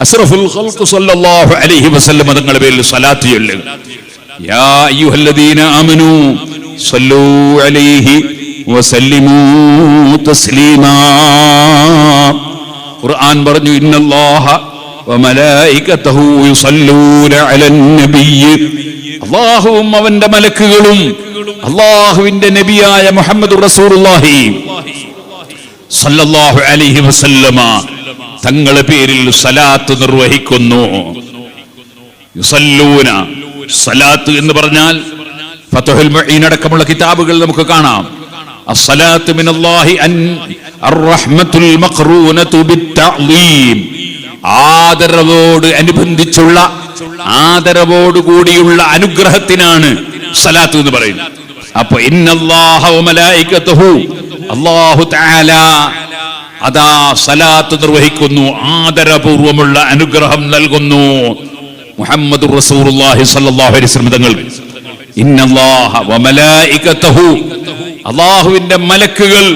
അസ്റഫുൽ ഖൽഖ് സല്ലല്ലാഹു അലൈഹി വസല്ലം തങ്ങളുടെ പേരിൽ സ്വലാത്ത് ചൊല്ലുക യാ അയ്യുഹല്ലദീന ആമനു സല്ലൂ അലൈഹി വസല്ലിമൂ തസ്ലീമാ. ഖുർആൻ പറഞ്ഞു ഇന്നല്ലാഹ വമലായികതഹു യുസല്ലൂന അലൻ നബിയ്യ് അല്ലാഹുവും അവന്റെ മലക്കുകളും അല്ലാഹുവിന്റെ നബിയായ മുഹമ്മദ് റസൂലുള്ളാഹി സല്ലല്ലാഹു അലൈഹി വസല്ലമ. തങ്ങളുടെ പേരിൽ സലാത്ത് നിർവഹിക്കുന്നു. യുസല്ലൂന സലാത്ത് എന്ന് പറഞ്ഞാൽ ഫതഹുൽ അടക്കമുള്ള കിതാബുകൾ നമുക്ക് കാണാം. അസ്സലാത്ത് മിനല്ലാഹി അൻ അർറഹ്മത്തുൽ മഖ്റൂനതു ബിത്തഅ്ലീം. ആദരവോട് അനുബന്ധിച്ചുള്ള ആദരവോട് കൂടിയുള്ള അനുഗ്രഹത്തിനാണ് സലാത്ത് എന്ന് പറയുന്നത്. അപ്പൊ ഇന്നല്ലാഹു വമലായികതുഹു അല്ലാഹു തആല അതാ സലാത്ത് നിർവഹിക്കുന്നു ആദരപൂർവമുള്ള അനുഗ്രഹം നൽകുന്നു. മുഹമ്മദ് സ്വല്ലല്ലാഹു അലൈഹി വസല്ലം തങ്ങൾ ഇന്നല്ലാഹ വമലായികതഹു അള്ളാഹുവിന്റെ മലക്കുകൾ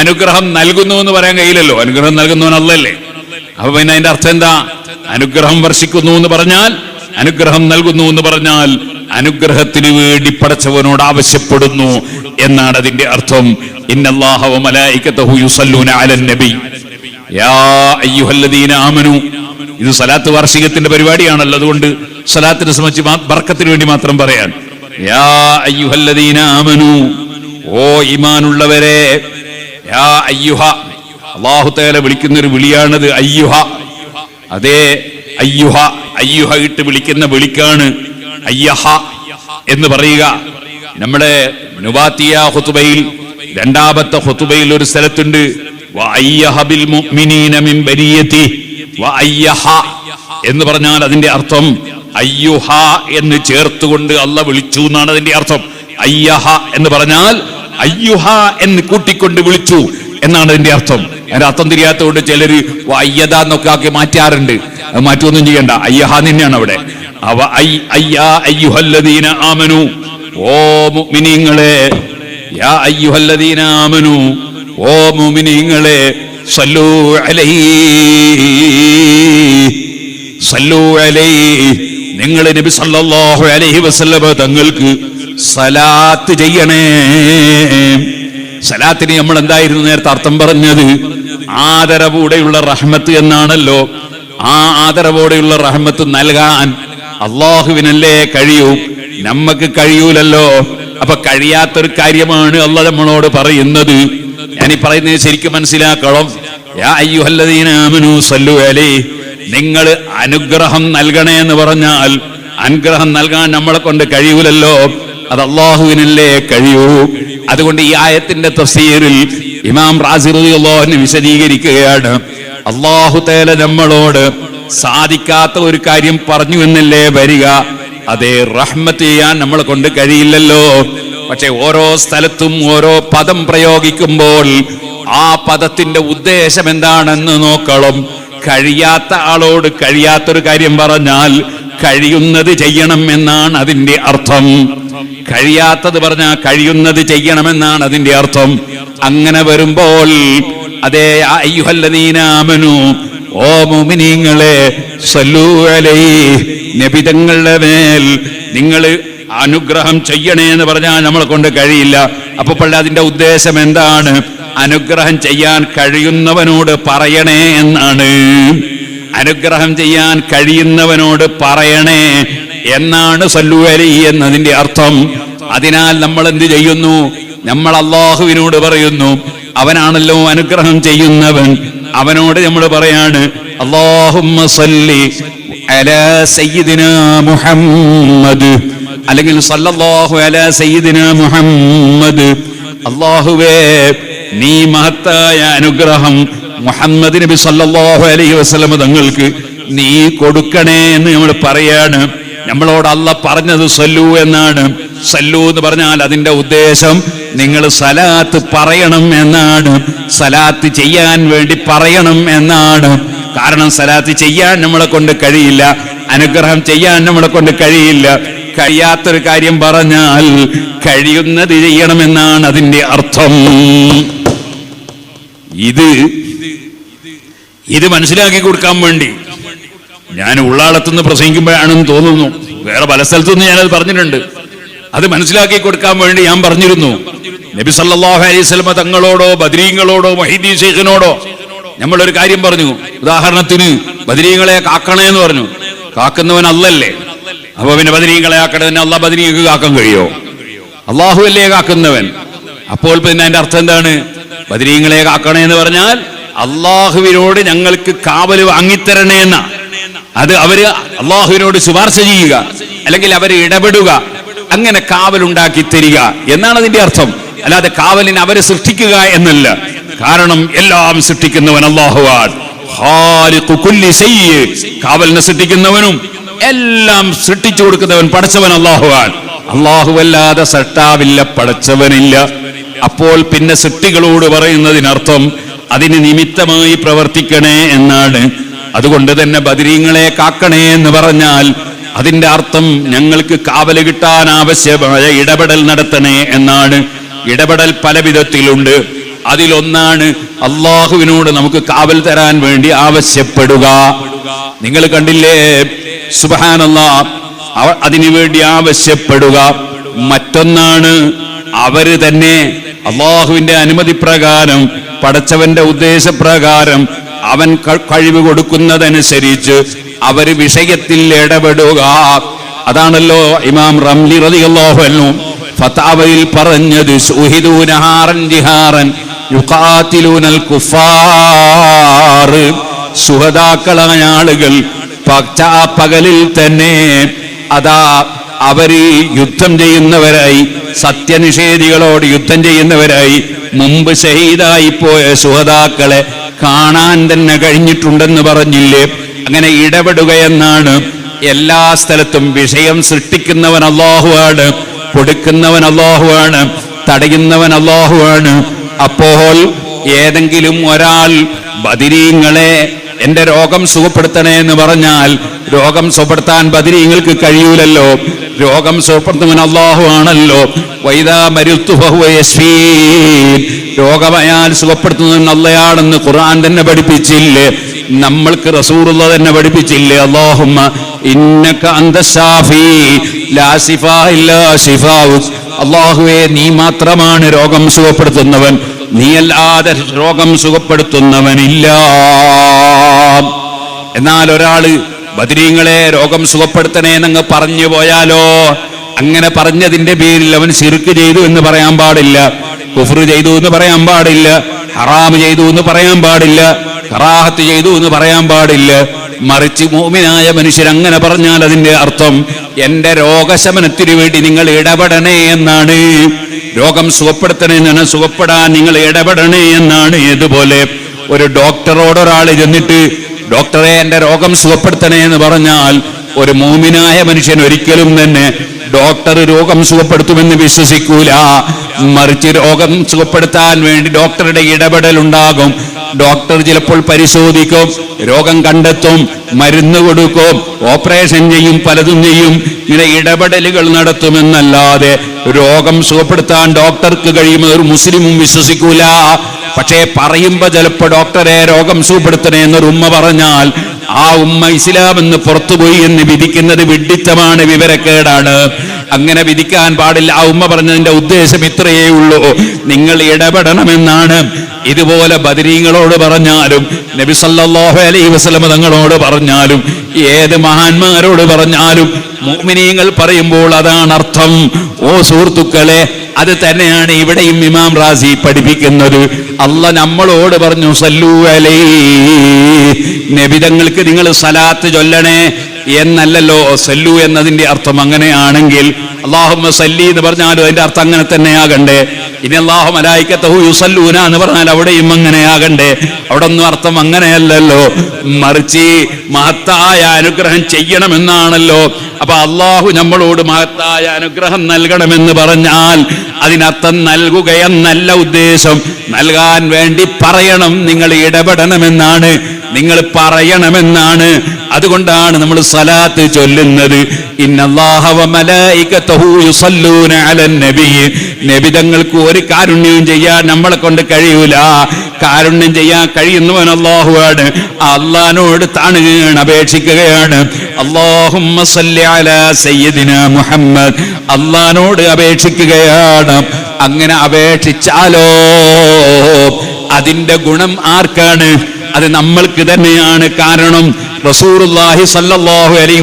അനുഗ്രഹം നൽകുന്നു എന്ന് പറയാൻ കഴിയില്ലല്ലോ. അനുഗ്രഹം നൽകുന്നവൻ അല്ലല്ലേ അപ്പൊ പിന്നെ അതിന്റെ അർത്ഥം എന്താ? അനുഗ്രഹം വർഷിക്കുന്നു എന്ന് പറഞ്ഞാൽ അനുഗ്രഹം നൽകുന്നു എന്ന് പറഞ്ഞാൽ അനുഗ്രഹത്തിന് വേണ്ടി പടച്ചവനോട് ആവശ്യപ്പെടുന്നു എന്നാണ് അതിന്റെ അർത്ഥം. ഇത് സലാത്ത് വാർഷികത്തിന്റെ പരിപാടിയാണല്ലോ അതുകൊണ്ട് സലാത്തിനെ സംബന്ധിച്ച് ബർക്കത്തിന് വേണ്ടി മാത്രം പറയാൻ. ഓ ഈമാനുള്ളവരെ യാ അയ്യുഹ. അള്ളാഹു തആല വിളിക്കുന്ന ഒരു വിളിയാണത് അയ്യുഹ. അതേ അയ്യുഹ അയ്യുഹ ഇട്ട് വിളിക്കുന്ന വിളിക്കാണ് അയ്യഹ. എന്ന് പറയുക. നമ്മുടെ നുബാത്തിയ ഹുത്തുബയിൽ രണ്ടാമത്തെ ഹുത്തുബയിൽ ഒരു സ്ഥലത്തുണ്ട്. എന്ന് പറഞ്ഞാൽ അതിന്റെ അർത്ഥം അയ്യുഹ എന്ന് ചേർത്തുകൊണ്ട് അല്ല വിളിച്ചു എന്നാണ് അതിന്റെ അർത്ഥം. അയ്യഹ എന്ന് പറഞ്ഞാൽ അയ്യുഹ എന്ന് കൂട്ടിക്കൊണ്ട് വിളിച്ചു എന്നാണ് അതിന്റെ അർത്ഥം. അതിന്റെ അർത്ഥം തിരിയാത്തതുകൊണ്ട് ചിലര് അയ്യത എന്നൊക്കെ ആക്കി മാറ്റാറുണ്ട്. അത് മാറ്റുമൊന്നും ചെയ്യണ്ട. അയ്യഹ തന്നെയാണ് അവിടെ. അവ ഓ മുഅ്മിനീങ്ങളെ യാ ഓ മുഅ്മിനീങ്ങളെ അലൈഹി അലൈഹി നിങ്ങൾ നബി സല്ലല്ലാഹു അലൈഹി വസല്ലമ തങ്ങൾക്ക് സലാത്ത് ചെയ്യണേ. സലാത്തിന് നമ്മൾ എന്തായിരുന്നു നേരത്തെ അർത്ഥം പറഞ്ഞത്? ആദരവോടെയുള്ള റഹ്മത്ത് എന്നാണല്ലോ. ആ ആദരവോടെയുള്ള റഹ്മത്ത് നൽകാൻ അള്ളാഹുവിനല്ലേ കഴിയൂ? നമ്മക്ക് കഴിയൂലല്ലോ. അപ്പൊ കഴിയാത്തൊരു കാര്യമാണ് അല്ല നമ്മളോട് പറയുന്നത്. ഞാനീ പറയുന്നത് ശരിക്കും മനസ്സിലാക്കണം. നിങ്ങൾ അനുഗ്രഹം നൽകണേ എന്ന് പറഞ്ഞാൽ അനുഗ്രഹം നൽകാൻ നമ്മളെ കൊണ്ട് കഴിയൂലല്ലോ. അത് അള്ളാഹുവിനല്ലേ കഴിയൂ? അതുകൊണ്ട് ഈ ആയത്തിന്റെ തഫ്സീറിൽ ഇമാം റാസിറുദ്ദീൻ വിശദീകരിക്കുകയാണ്. അള്ളാഹു തേല നമ്മളോട് സാധിക്കാത്ത ഒരു കാര്യം പറഞ്ഞു എന്നല്ലേ വരിക? അതേ റഹ്മത്ത് ചെയ്യാൻ നമ്മളെ കൊണ്ട് കഴിയില്ലല്ലോ. പക്ഷെ ഓരോ സ്ഥലത്തും ഓരോ പദം പ്രയോഗിക്കുമ്പോൾ ആ പദത്തിന്റെ ഉദ്ദേശം എന്താണെന്ന് നോക്കണം. കഴിയാത്ത ആളോട് കഴിയാത്തൊരു കാര്യം പറഞ്ഞാൽ കഴിയുന്നത് ചെയ്യണം എന്നാണ് അതിന്റെ അർത്ഥം. കഴിയാത്തത് പറഞ്ഞാൽ കഴിയുന്നത് ചെയ്യണമെന്നാണ് അതിന്റെ അർത്ഥം. അങ്ങനെ വരുമ്പോൾ അതേ അയ്യുഹല്ലദീനാമനു ഓ മുമിനീങ്ങളെ അലൈഹി നബിതങ്ങളുടെ മേൽ നിങ്ങൾ അനുഗ്രഹം ചെയ്യണേ എന്ന് പറഞ്ഞാൽ നമ്മളെ കൊണ്ട് കഴിയില്ല. അപ്പൊ പള്ളി അതിന്റെ ഉദ്ദേശം എന്താണ്? അനുഗ്രഹം ചെയ്യാൻ കഴിയുന്നവനോട് പറയണേ എന്നാണ്. അനുഗ്രഹം ചെയ്യാൻ കഴിയുന്നവനോട് പറയണേ എന്നാണ് സല്ലു അലി എന്നതിന്റെ അർത്ഥം. അതിനാൽ നമ്മൾ എന്ത് ചെയ്യുന്നു? നമ്മൾ അള്ളാഹുവിനോട് പറയുന്നു അവനാണല്ലോ അനുഗ്രഹം ചെയ്യുന്നവൻ. അവനോട് നമ്മൾ പറയാണ് സല്ലി അലാ മുഹമ്മദ്. അല്ലെങ്കിൽ സല്ലല്ലാഹു അലാ മുഹമ്മദ്. അള്ളാഹുവേ നീ മഹത്തായ അനുഗ്രഹം മുഹമ്മദ് നബി സല്ലല്ലാഹു അലൈഹി വസല്ലം തങ്ങൾക്ക് നീ കൊടുക്കണേ എന്ന് നമ്മൾ പറയാണ്. നമ്മളോട് അല്ല പറഞ്ഞത് സല്ലു എന്നാണ്. സല്ലു എന്ന് പറഞ്ഞാൽ അതിന്റെ ഉദ്ദേശം നിങ്ങൾ സലാത്ത് പറയണം എന്നാണ്. സലാത്ത് ചെയ്യാൻ വേണ്ടി പറയണം എന്നാണ്. കാരണം സലാത്ത് ചെയ്യാൻ നമ്മളെ കൊണ്ട് കഴിയില്ല. അനുഗ്രഹം ചെയ്യാൻ നമ്മളെ കൊണ്ട് കഴിയില്ല. കഴിയാത്തൊരു കാര്യം പറഞ്ഞാൽ കഴിയുന്നത് ചെയ്യണമെന്നാണ് അതിന്റെ അർത്ഥം. ഇത് ഇത് മനസ്സിലാക്കി കൊടുക്കാൻ വേണ്ടി ഞാൻ ഉള്ളാളത്തുനിന്ന് പ്രസംഗിക്കുമ്പോഴാണെന്ന് തോന്നുന്നു. വേറെ പല സ്ഥലത്തുനിന്ന് ഞാനത് പറഞ്ഞിട്ടുണ്ട്. അത് മനസ്സിലാക്കി കൊടുക്കാൻ വേണ്ടി ഞാൻ പറഞ്ഞിരുന്നു. നബി സല്ലാഹു അലൈഹി വസല്ലമ തങ്ങളോടോ ബദരീങ്ങളോടോ മൊഹീദ്ദീൻ ഷെയ്ഖിനോടോ നമ്മളൊരു കാര്യം പറഞ്ഞു. ഉദാഹരണത്തിന് ബദരീങ്ങളെ കാക്കണേ എന്ന് പറഞ്ഞു. കാക്കുന്നവൻ അല്ലല്ലേ അപ്പൊ പിന്നെ ബദരീങ്ങളെ ആക്കണതിന് അള്ളാ ബദരീങ്ങൾക്ക് കാക്കാൻ കഴിയോ? അള്ളാഹു അല്ലേ കാക്കുന്നവൻ? അപ്പോൾ പിന്നെ അതിന്റെ അർത്ഥം എന്താണ്? ബദരീങ്ങളെ കാക്കണേ എന്ന് പറഞ്ഞാൽ അള്ളാഹുവിനോട് ഞങ്ങൾക്ക് കാവൽ വാങ്ങിത്തരണേ എന്ന. അത് അവർ അള്ളാഹുവിനോട് ശുപാർശ ചെയ്യുക അല്ലെങ്കിൽ അവർ ഇടപെടുക അങ്ങനെ കാവലുണ്ടാക്കി തരിക എന്നാണ് അതിന്റെ അർത്ഥം. അല്ലാതെ കാവലിന് അവരെ സൃഷ്ടിക്കുക എന്നല്ല. കാരണം എല്ലാം സൃഷ്ടിക്കുന്നവൻ അള്ളാഹുവാൻ. കാവലിനെ സൃഷ്ടിക്കുന്നവനും എല്ലാം സൃഷ്ടിച്ചു കൊടുക്കുന്നവൻ പടച്ചവൻ അള്ളാഹുവാൻ അള്ളാഹുവല്ലാതെ സട്ടാവില്ല പടച്ചവനില്ല. അപ്പോൾ പിന്നെ സൃഷ്ടികളോട് പറയുന്നതിനർത്ഥം അതിന് നിമിത്തമായി പ്രവർത്തിക്കണേ എന്നാണ് അതുകൊണ്ട് തന്നെ ബദരീങ്ങളെ കാക്കണേ എന്ന് പറഞ്ഞാൽ അതിന്റെ അർത്ഥം ഞങ്ങൾക്ക് കാവൽ കിട്ടാൻ ആവശ്യമായ ഇടപെടൽ നടത്തണേ എന്നാണ്. ഇടപെടൽ പല വിധത്തിലുണ്ട്. അതിലൊന്നാണ് അള്ളാഹുവിനോട് നമുക്ക് കാവൽ തരാൻ വേണ്ടി ആവശ്യപ്പെടുക. നിങ്ങൾ കണ്ടില്ലേ? സുബാനല്ലാ അതിനു വേണ്ടി ആവശ്യപ്പെടുക. മറ്റൊന്നാണ് അവർ തന്നെ അള്ളാഹുവിന്റെ അനുമതി പ്രകാരം പടച്ചവന്റെ ഉദ്ദേശപ്രകാരം അവൻ കഴിവ് കൊടുക്കുന്നതനുസരിച്ച് അവർ വിഷയത്തിൽ ഇടപെടുക. അതാണല്ലോ ഇമാം റംലി റളിയല്ലാഹു അൻഹു ഫതാവയിൽ പറഞ്ഞത് ശുഹിദൂന ഹാറൻ ജിഹാറൻ യുഖാതിലൂനൽ കുഫാർ സുഹദാക്കളായ ആളുകൾ പകലിൽ തന്നെ അതാ അവർ യുദ്ധം ചെയ്യുന്നവരായി സത്യനിഷേധികളോട് യുദ്ധം ചെയ്യുന്നവരായി മുമ്പ് ഷഹീദായി പോയ സുഹതാക്കളെ കാണാൻ തന്നെ കഴിഞ്ഞിട്ടുണ്ടെന്ന് പറഞ്ഞില്ലേ? അങ്ങനെ ഇടപെടുക എന്നാണ് എല്ലാ സ്ഥലത്തും വിഷയം സൃഷ്ടിക്കുന്നവൻ അള്ളാഹുവാണ് കൊടുക്കുന്നവൻ അള്ളാഹുവാണ് തടയുന്നവൻ അള്ളാഹുവാണ് അപ്പോൾ ഏതെങ്കിലും ഒരാൾ ബദിരീങ്ങളെ എന്റെ രോഗം സുഖപ്പെടുത്തണേ എന്ന് പറഞ്ഞാൽ രോഗം സുഖപ്പെടുത്താൻ ബദിരീങ്ങൾക്ക് കഴിയൂലല്ലോ. രോഗം സുഖപ്പെടുത്തുന്നവൻ അള്ളാഹു ആണല്ലോ. വൈദാ. രോഗമയാൽ സുഖപ്പെടുത്തുന്നവൻ അല്ലയാണെന്ന് ഖുർആൻ തന്നെ പഠിപ്പിച്ചില്ലേ? നമ്മൾക്ക് റസൂറുള്ള തന്നെ പഠിപ്പിച്ചില്ലേ? അള്ളാഹുമ്മ ഇന്നക അന്ത ഷാഫി. ലാ ഇല്ലാ അള്ളാഹുവേ നീ മാത്രമാണ് രോഗം സുഖപ്പെടുത്തുന്നവൻ. നീയല്ലാതെ രോഗം സുഖപ്പെടുത്തുന്നവനില്ല. എന്നാൽ ഒരാൾ ബദരീങ്ങളെ രോഗം സുഖപ്പെടുത്തണേ എന്നങ്ങ് പറഞ്ഞു പോയാലോ? അങ്ങനെ പറഞ്ഞതിന്റെ പേരിൽ അവൻ ശിർക്ക് ചെയ്തു എന്ന് പറയാൻ പാടില്ല. കുഫർ ചെയ്തു എന്ന് പറയാൻ പാടില്ല. ഹറാം ചെയ്തു എന്ന് പറയാൻ പാടില്ല. കറാഹത്ത് ചെയ്തു എന്ന് പറയാൻ പാടില്ല. മറിച്ച് മോമിനായ മനുഷ്യർ അങ്ങനെ പറഞ്ഞാൽ അതിന്റെ അർത്ഥം എന്റെ രോഗശമനത്തിനു വേണ്ടി നിങ്ങൾ ഇടപെടണേ എന്നാണ്. രോഗം സുഖപ്പെടുത്തണേ എന്നാണ് സുഖപ്പെടാൻ നിങ്ങൾ ഇടപെടണേ എന്നാണ്. ഇതുപോലെ ഒരു ഡോക്ടറോട് ഒരാൾ ചെന്നിട്ട് ഡോക്ടറെ എന്റെ രോഗം സുഖപ്പെടുത്തണേ എന്ന് പറഞ്ഞാൽ ഒരു മൂമിനായ മനുഷ്യൻ ഒരിക്കലും തന്നെ ഡോക്ടർ രോഗം സുഖപ്പെടുത്തുമെന്ന് വിശ്വസിക്കൂല. മറിച്ച് രോഗം സുഖപ്പെടുത്താൻ വേണ്ടി ഡോക്ടറുടെ ഇടപെടൽ ഉണ്ടാകും ഡോക്ടർ ചിലപ്പോൾ പരിശോധിക്കും രോഗം കണ്ടെത്തും മരുന്ന് കൊടുക്കും ഓപ്പറേഷൻ ചെയ്യും പലതും ചെയ്യും. ഇങ്ങനെ ഇടപെടലുകൾ നടത്തുമെന്നല്ലാതെ രോഗം സുഖപ്പെടുത്താൻ ഡോക്ടർക്ക് കഴിയുമെന്ന് ഒരു മുസ്ലിമും വിശ്വസിക്കൂല. പക്ഷേ പറയുമ്പോ ചിലപ്പോ ഡോക്ടറെ രോഗം സുഖപ്പെടുത്തണേ എന്നൊരു ഉമ്മ പറഞ്ഞാൽ ആ ഉമ്മ ഇസ്ലാം എന്ന് പുറത്തുപോയി എന്ന് വിധിക്കുന്നത് വിഡിത്തമാണ് വിവരക്കേടാണ്. അങ്ങനെ വിധിക്കാൻ പാടില്ല. ആ ഉമ്മ പറഞ്ഞതിന്റെ ഉദ്ദേശം ഇത്രയേ ഉള്ളൂ. നിങ്ങൾ ഇടപെടണമെന്നാണ്. ഇതുപോലെ ബദരീങ്ങളോട് പറഞ്ഞാലും നബി സല്ലാഹു അലൈ വസ്ലമ തങ്ങളോട് പറഞ്ഞാലും ഏത് മഹാന്മാരോട് പറഞ്ഞാലും മുഅ്മിനീങ്ങൾ പറയുമ്പോൾ അതാണ് അർത്ഥം. ഓ സുഹൃത്തുക്കളെ അത് തന്നെയാണ് ഇവിടെയും ഇമാം റാസി പഠിപ്പിക്കുന്നത്. അല്ല നമ്മളോട് പറഞ്ഞു സല്ലു അലൈ നബിതങ്ങൾക്ക് നിങ്ങൾ സലാത്ത് ചൊല്ലണേ എന്നല്ലല്ലോ സല്ലു എന്നതിന്റെ അർത്ഥം അങ്ങനെയാണെങ്കിൽ അള്ളാഹുമ്മ സല്ലി എന്ന് പറഞ്ഞാലും അതിന്റെ അർത്ഥം അങ്ങനെ തന്നെയാകണ്ടേ. ഇനി അള്ളാഹു മലായിക്കത്തഹു യുസല്ലൂന എന്ന് പറഞ്ഞാൽ അവിടെയും അങ്ങനെയാകണ്ടേ. അവിടെ ഒന്നും അർത്ഥം അങ്ങനെയല്ലല്ലോ. മറിച്ച് മഹത്തായ അനുഗ്രഹം ചെയ്യണമെന്നാണല്ലോ. അപ്പൊ അള്ളാഹു നമ്മളോട് മഹത്തായ അനുഗ്രഹം നൽകണമെന്ന് പറഞ്ഞാൽ അതിനർത്ഥം നൽകുകയെന്നല്ല ഉദ്ദേശം. നൽകാൻ വേണ്ടി പറയണം നിങ്ങൾ ഇടപെടണമെന്നാണ് നിങ്ങൾ പറയണമെന്നാണ്. അതുകൊണ്ടാണ് നമ്മൾ സലാത്ത് ചൊല്ലുന്നത്. ഇന്നല്ലാഹ വ മലായികതഹു യുസല്ലൂന അലൻ നബി. നബി തങ്ങൾക്ക് ഒരു കാരുണ്യവും ചെയ്യാൻ നമ്മളെ കൊണ്ട് കഴിയൂല. കാരുണ്യം ചെയ്യാൻ കഴിയുന്നവൻ അള്ളാഹുവാണ് അള്ളഹാനോട് താണുകയാണ് അപേക്ഷിക്കുകയാണ്. അള്ളാഹുമ്മ മുഹമ്മദ്. അള്ളഹാനോട് അപേക്ഷിക്കുകയാണ്. അങ്ങനെ അപേക്ഷിച്ചാലോ? അതിന്റെ ഗുണം ആർക്കാണ്? അത് നമ്മൾക്ക് തന്നെയാണ് കാരണം സല്ലല്ലാഹു അലൈഹി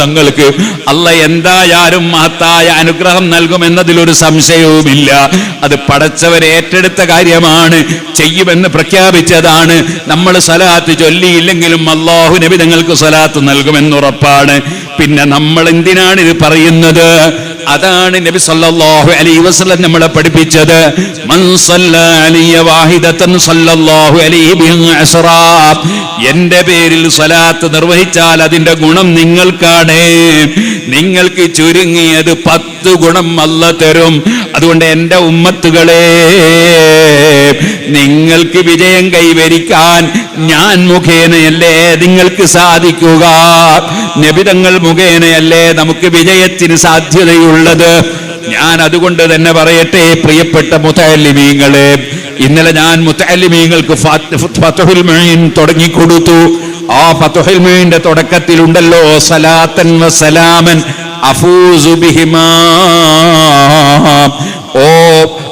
തങ്ങൾക്ക് അല്ല എന്തായാലും മഹത്തായ അനുഗ്രഹം നൽകുമെന്നതിലൊരു സംശയവുമില്ല. അത് പടച്ചവരെ ഏറ്റെടുത്ത കാര്യമാണ് ചെയ്യുമെന്ന് പ്രഖ്യാപിച്ചതാണ്. നമ്മൾ സലാത്ത് ചൊല്ലിയില്ലെങ്കിലും അള്ളാഹു നബി തങ്ങൾക്ക് സലാത്ത് നൽകുമെന്നുറപ്പാണ്. പിന്നെ നമ്മൾ എന്തിനാണ് ഇത് പറയുന്നത്? അതാണ് നബി സല്ലല്ലാഹു അലൈഹി വസല്ലം നമ്മളെ പഠിപ്പിച്ചത്. മൻ സല്ല അലിയ വാഹിദതൻ സല്ലല്ലാഹു അലൈഹി ബിഹി അസ്റാ. എന്റെ പേരിൽ സലാത്ത് നിർവഹിച്ചാൽ അതിന്റെ ഗുണം നിങ്ങൾക്കാണ്. നിങ്ങൾക്ക് ചുരുങ്ങിയത് പത്ത് ഗുണം അല്ല തരും. അതുകൊണ്ട് എന്റെ ഉമ്മത്തുകളെ നിങ്ങൾക്ക് വിജയം കൈവരിക്കാൻ ഞാൻ മുഖേനയല്ലേ നിങ്ങൾക്ക് സാധിക്കുക? നബിതങ്ങൾ മുഖേനയല്ലേ നമുക്ക് വിജയത്തിന് സാധ്യതയുള്ളത്? ഞാൻ അതുകൊണ്ട് തന്നെ പറയട്ടെ പ്രിയപ്പെട്ട മുത്തല്ലിമീങ്ങളെ ഇന്നലെ ഞാൻ മൊയ്ൻ തുടങ്ങിക്കൊടുത്തു. ആ മൊയ്ന്റെ തുടക്കത്തിലുണ്ടല്ലോ സലാത്തൻ സലാമൻ അഫൂസു ബിഹിമാ. ഓ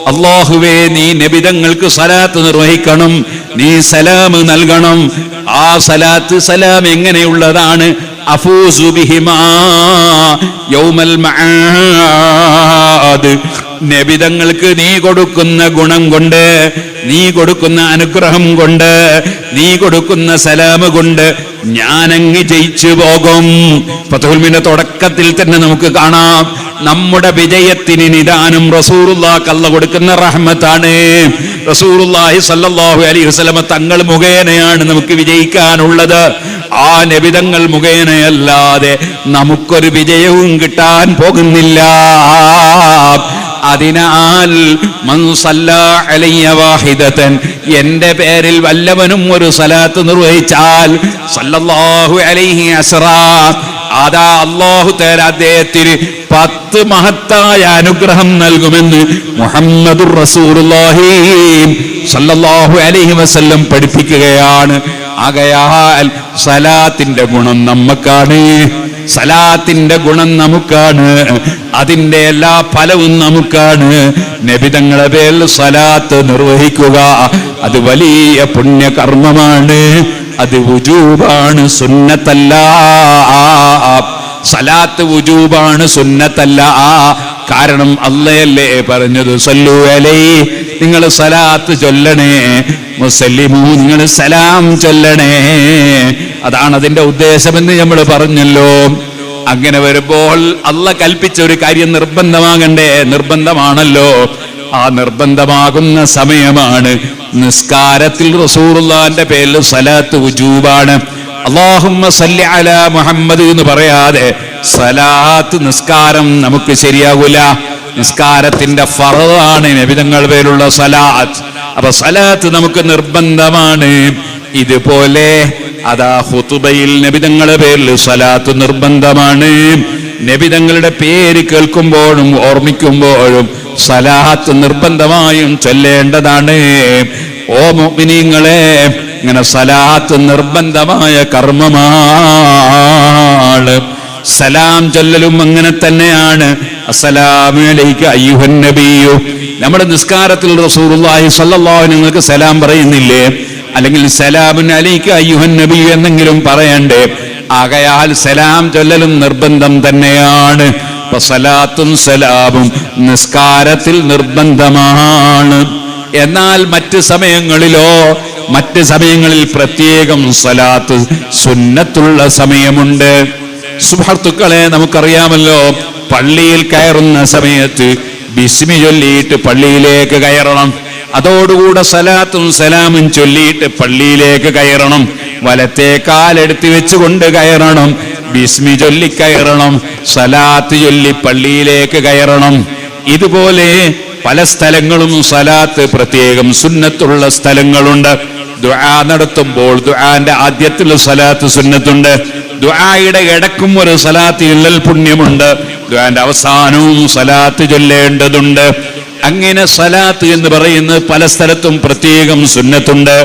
അള്ളാഹുവേ നീ നബിതങ്ങൾക്ക് സലാത്ത് നിർവഹിക്കണം നീ സലാം നൽകണം. ആ സലാത്ത് സലാം എങ്ങനെയുള്ളതാണ്? അഫൂസു ബിഹിമാ യൗമൽ മആദ്. നബിതങ്ങൾക്ക് നീ കൊടുക്കുന്ന ഗുണം കൊണ്ട് നീ കൊടുക്കുന്ന അനുഗ്രഹം കൊണ്ട് നീ കൊടുക്കുന്ന സലാമ് കൊണ്ട് ഞാനങ്ങ് ജയിച്ചു പോകും. ഫതുൽമിന്റെ തുടക്കത്തിൽ തന്നെ നമുക്ക് കാണാം. നമ്മുടെ വിജയത്തിന് നിദാനം റസൂറുല്ലാ കള്ള കൊടുക്കുന്ന റഹ്മത്താണ്. റസൂറുല്ലാഹി സല്ലാഹു അലൈഹി വസല്ലമ തങ്ങൾ മുഖേനയാണ് നമുക്ക് വിജയിക്കാനുള്ളത്. ആ നബിതങ്ങൾ മുഖേനയല്ലാതെ നമുക്കൊരു വിജയവും കിട്ടാൻ പോകുന്നില്ല. അതിനാൽ വാഹിദതൻ എന്റെ പേരിൽ വല്ലവനും ഒരു സലാത്ത് നിർവഹിച്ചാൽ സല്ലല്ലാഹു അലൈഹി അസ്റാ അതാ അള്ളാഹു തേര അദ്ദേഹത്തിന് പത്ത് മഹത്തായ അനുഗ്രഹം നൽകുമെന്ന് മുഹമ്മദുർ റസൂലുള്ളാഹി സല്ലല്ലാഹു അലൈഹി വസല്ലം പഠിപ്പിക്കുകയാണ്. ആകയാൽ സലാത്തിന്റെ ഗുണം നമുക്കാണ് സലാത്തിന്റെ ഗുണം നമുക്കാണ്. അതിന്റെ എല്ലാ ഫലവും നമുക്കാണ്. നബിതങ്ങളെ പേരിൽ സലാത്ത് നിർവഹിക്കുക അത് വലിയ പുണ്യകർമ്മമാണ്. അത് വുജൂബാണ് സുന്നത്തല്ല. സലാത്ത് വുജൂബാണ് സുന്നത്തല്ല. കാരണം അല്ലയല്ലേ പറഞ്ഞത് സല്ലു അലൈ. നിങ്ങൾ സലാത്ത് ചൊല്ലണേ. മുസല്ലിമു നിങ്ങൾ സലാം ചൊല്ലണേ. അതാണ് അതിന്റെ ഉദ്ദേശമെന്ന് നമ്മൾ പറഞ്ഞല്ലോ. അങ്ങനെ വരുമ്പോൾ അല്ല കൽപ്പിച്ച ഒരു കാര്യം നിർബന്ധമാകണ്ടേ. നിർബന്ധമാണല്ലോ. ആ നിർബന്ധമാകുന്ന സമയമാണ്. നിസ്കാരത്തിൽ റസൂറുല്ലാന്റെ പേരിൽ സലാത്ത് വുജൂബാണ്. അള്ളാഹുമ്മ സല്ലി മുഹമ്മദ് എന്ന് പറയാതെ സലാത്ത് നിസ്കാരം നമുക്ക് ശരിയാകൂല. നിസ്കാരത്തിന്റെ ഫറവാണ് നബിതങ്ങൾ പേരുള്ള സലാത്ത് അപ്പൊ സലാത്ത് നമുക്ക് നിർബന്ധമാണ്. ഇതുപോലെ അതാ ഹുതുബയിൽ നബിതങ്ങളുടെ പേരിൽ സലാത്ത് നിർബന്ധമാണ്. നബിതങ്ങളുടെ പേര് കേൾക്കുമ്പോഴും ഓർമ്മിക്കുമ്പോഴും സലാത്ത് നിർബന്ധമായും ചൊല്ലേണ്ടതാണ്. ഓ മോമിനിങ്ങളെ ഇങ്ങനെ സലാത്ത് നിർബന്ധമായ കർമ്മമാണ്. സലാം ചൊല്ലലും അങ്ങനെ തന്നെയാണ്. അസലാമേലേക്ക് അയ്യുഹൻ നബിയു നമ്മുടെ നിസ്കാരത്തിൽ റസൂലുള്ളാഹി സല്ലാഹു നിങ്ങൾക്ക് സലാം പറയുന്നില്ലേ? അല്ലെങ്കിൽ സലാമുൻ അലൈക്ക് അയ്യുഹൻ നബി എന്നെങ്കിലും പറയണ്ടേ? ആകയാൽ സലാം ചൊല്ലലും നിർബന്ധം തന്നെയാണ്. സലാത്തും സലാമും നിസ്കാരത്തിൽ നിർബന്ധമാണ്. എന്നാൽ മറ്റ് സമയങ്ങളിലോ മറ്റ് സമയങ്ങളിൽ പ്രത്യേകം സലാത്ത് സുന്നത്തുള്ള സമയമുണ്ട്. സുഹൃത്തുക്കളെ നമുക്കറിയാമല്ലോ പള്ളിയിൽ കയറുന്ന സമയത്ത് ബിസ്മി ചൊല്ലിയിട്ട് പള്ളിയിലേക്ക് കയറണം. അതോടുകൂടെ സലാത്തും സലാമും ചൊല്ലിയിട്ട് പള്ളിയിലേക്ക് കയറണം. വലത്തെ കാലെടുത്ത് വെച്ചുകൊണ്ട് കയറണം. ബിസ്മി ചൊല്ലി കയറണം. സലാത്ത് ചൊല്ലി പള്ളിയിലേക്ക് കയറണം. ഇതുപോലെ പല സ്ഥലങ്ങളും സലാത്ത് പ്രത്യേകം സുന്നത്തുള്ള സ്ഥലങ്ങളുണ്ട്. ദുആ നടത്തുമ്പോൾ ദുആന്റെ ആദ്യത്തിൽ സലാത്ത് സുന്നത്തുണ്ട്. ദുആയുടെ ഇടക്കും ഒരു സലാത്ത് ഇല്ലൽ പുണ്യമുണ്ട്. ദുആന്റെ അവസാനവും സലാത്ത് ചൊല്ലേണ്ടതുണ്ട്. അങ്ങനെ സലാത്ത് എന്ന് പറയുന്നത് പല സ്ഥലത്തും പ്രത്യേകം സുന്നത്തുണ്ട്.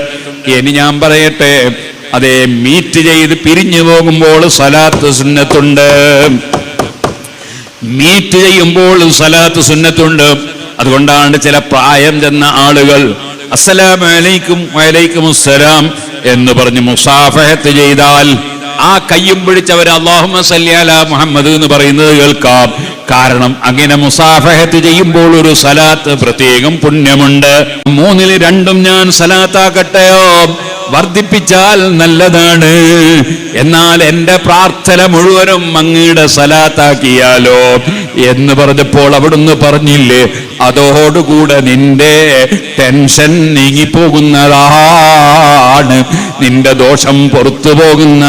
ഇനി ഞാൻ പറയട്ടെ അതേ മീറ്റ് ചെയ്ത് പിരിഞ്ഞു പോകുമ്പോൾ സലാത്ത് സുന്നത്തുണ്ട്. മീറ്റ് ചെയ്യുമ്പോൾ സലാത്ത് സുന്നത്തുണ്ട്. അതുകൊണ്ടാണ് ചില പ്രായം ചെന്ന ആളുകൾ അസ്സലാം അലൈക്കും വലൈക്കും അസ്സലാം എന്ന് പറഞ്ഞ് മുസാഫഹത്ത് ചെയ്താൽ ആ കയ്യും പിടിച്ചവർ അള്ളാഹുമ സല്യാല മുഹമ്മദ് എന്ന് പറയുന്നത് കേൾക്കാം. കാരണം അങ്ങനെ മുസാഫഹത്ത് ചെയ്യുമ്പോൾ ഒരു സലാത്ത് പ്രത്യേകം പുണ്യമുണ്ട്. മൂന്നിൽ രണ്ടും ഞാൻ സലാത്താക്കട്ടെയോ? വർദ്ധിപ്പിച്ചാൽ നല്ലതാണ്. എന്നാൽ എന്റെ പ്രാർത്ഥന മുഴുവനും അങ്ങയുടെ സലാത്താക്കിയാലോ എന്ന് പറഞ്ഞപ്പോൾ അവിടുന്ന് പറഞ്ഞില്ലേ അതോടുകൂടെ നിന്റെ ടെൻഷൻ നീങ്ങിപ്പോകുന്നതാണ് നിന്റെ ദോഷം പുറത്തു പോകുന്നതാണ്.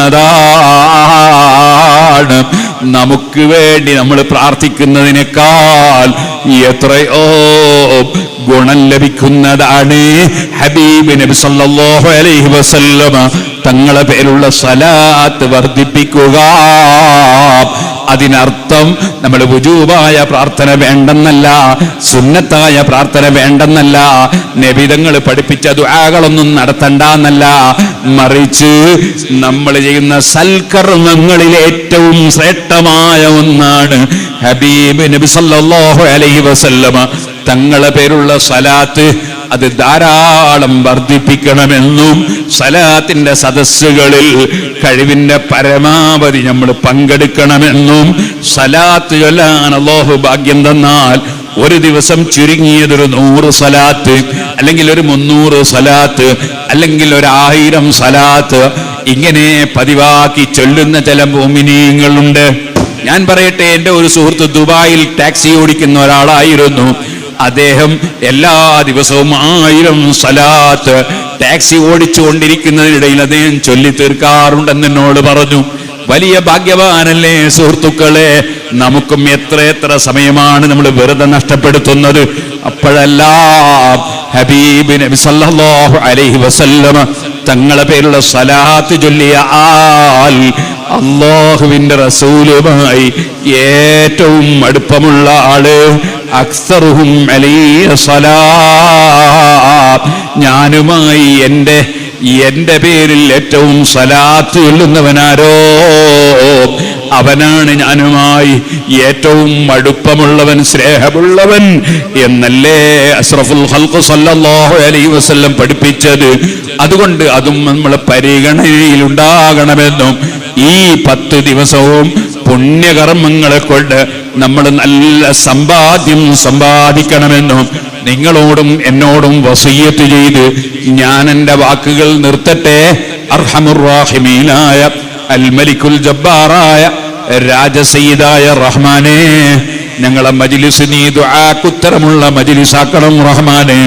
നമുക്ക് വേണ്ടി നമ്മൾ പ്രാർത്ഥിക്കുന്നതിനേക്കാൾ എത്രയോ ഗുണം ലഭിക്കുന്നതാണ്. ഹബീബ് നബി സല്ലല്ലാഹു അലൈഹി വസല്ലമ തങ്ങളെ പേരുള്ള സലാത്ത് വർദ്ധിപ്പിക്കുക. അതിനർത്ഥം നമ്മൾ വുജൂബായ പ്രാർത്ഥന വേണ്ടെന്നല്ല സുന്നത്തായ പ്രാർത്ഥന വേണ്ടെന്നല്ല നബിതങ്ങൾ പഠിപ്പിച്ച ദുആകളൊന്നും നടത്തണ്ട എന്നല്ല മറിച്ച് നമ്മൾ ചെയ്യുന്ന സൽക്കർമ്മങ്ങളിൽ ഏറ്റവും ശ്രേഷ്ഠമായ ഒന്നാണ് ഹബീബ് നബി സല്ലല്ലാഹു അലൈഹി വസല്ലമ തങ്ങളെ പേരുള്ള സലാത്ത് അത് ധാരാളം വർദ്ധിപ്പിക്കണമെന്നും സലാത്തിന്റെ സദസ്സുകളിൽ കഴിവിന്റെ പരമാവധി നമ്മൾ പങ്കെടുക്കണമെന്നും സലാത്ത് ചൊല്ലാൻ അല്ലാഹു ഭാഗ്യം തന്നാൽ ഒരു ദിവസം ചുരുങ്ങിയത് ഒരു നൂറ് സലാത്ത് അല്ലെങ്കിൽ ഒരു മുന്നൂറ് സലാത്ത് അല്ലെങ്കിൽ ഒരു സലാത്ത് ഇങ്ങനെ പതിവാക്കി ചൊല്ലുന്ന ചില ഭൂമിനീയങ്ങളുണ്ട് ഞാൻ പറയട്ടെ എന്റെ ഒരു സുഹൃത്ത് ദുബായിൽ ടാക്സി ഓടിക്കുന്ന ഒരാളായിരുന്നു. അദ്ദേഹം എല്ലാ ദിവസവും ആയിരം സലാത്ത് ടാക്സി ഓടിച്ചുകൊണ്ടിരിക്കുന്നതിനിടയിൽ അദ്ദേഹം ചൊല്ലി തീർക്കാറുണ്ടെന്ന് എന്നോട് പറഞ്ഞു. വലിയ ഭാഗ്യവാനല്ലേ സുഹൃത്തുക്കളെ നമുക്കും എത്ര എത്ര സമയമാണ് നമ്മൾ വെറുതെ നഷ്ടപ്പെടുത്തുന്നത്. അപ്പോഴെല്ലാം ഹബീബ് നബി സല്ലല്ലാഹു അലൈഹി വസല്ലമ തങ്ങളെ പേരുള്ള സലാത്ത് ചൊല്ലിയ ആൽ അള്ളാഹുവിന്റെ റസൂലുമായി ഏറ്റവും അടുപ്പമുള്ള ആൾ. അക്സറുഹും ഞാനുമായി എന്റെ എന്റെ പേരിൽ ഏറ്റവും സലാത്ത് ചൊല്ലുന്നവനാരോ? അവനാണ് ഞാനുമായി ഏറ്റവും അടുപ്പമുള്ളവൻ സ്നേഹമുള്ളവൻ എന്നല്ലേ അസ്രഫുൽ ഹൽക്കു സല്ലല്ലാഹു അലൈഹി വസല്ലം പഠിപ്പിച്ചത്? അതുകൊണ്ട് അതും നമ്മൾ പരിഗണനയിൽ ഉണ്ടാകണമെന്നും ഈ പത്ത് ദിവസവും പുണ്യകർമ്മങ്ങളെ കൊണ്ട് നമ്മൾ നല്ല സമ്പാദ്യം സമ്പാദിക്കണമെന്നും നിങ്ങളോടും എന്നോടും വസീയത്ത് ചെയ്ത് ഞാൻ എന്റെ വാക്കുകൾ നിർത്തട്ടെ. അർഹമുറാഹിമീനായ അൽമലിക്കുൽ ജബ്ബാറായ രാജസീതായ റഹ്മാനെ. ഞങ്ങളെ മജിലിസ് നീ ദുആക്കുത്തരമുള്ള മജിലിസാക്കണം റഹ്മാനെ.